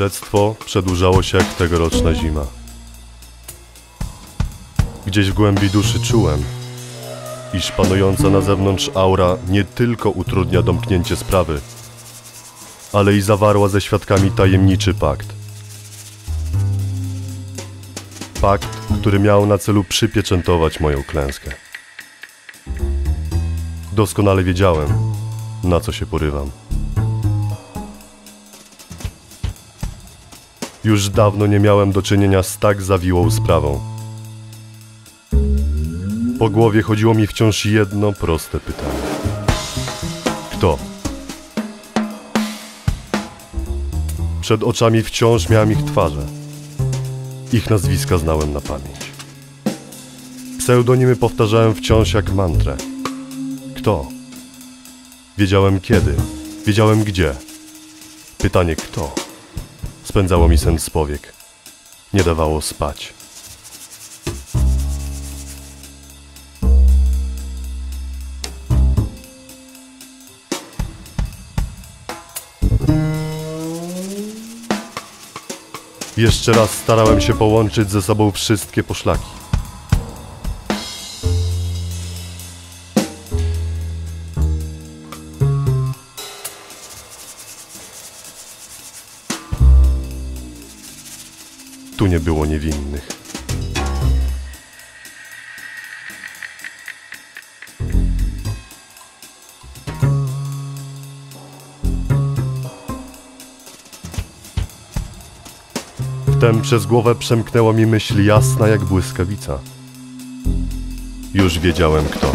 Śledztwo przedłużało się jak tegoroczna zima. Gdzieś w głębi duszy czułem, iż panująca na zewnątrz aura nie tylko utrudnia domknięcie sprawy, ale i zawarła ze świadkami tajemniczy pakt. Pakt, który miał na celu przypieczętować moją klęskę. Doskonale wiedziałem, na co się porywam. Już dawno nie miałem do czynienia z tak zawiłą sprawą. Po głowie chodziło mi wciąż jedno proste pytanie. Kto? Przed oczami wciąż miałem ich twarze. Ich nazwiska znałem na pamięć. Pseudonimy powtarzałem wciąż jak mantrę. Kto? Wiedziałem kiedy, wiedziałem gdzie. Pytanie kto? Spędzało mi sen z powiek. Nie dawało spać. Jeszcze raz starałem się połączyć ze sobą wszystkie poszlaki. Tu nie było niewinnych. Wtem przez głowę przemknęła mi myśl jasna jak błyskawica. Już wiedziałem kto.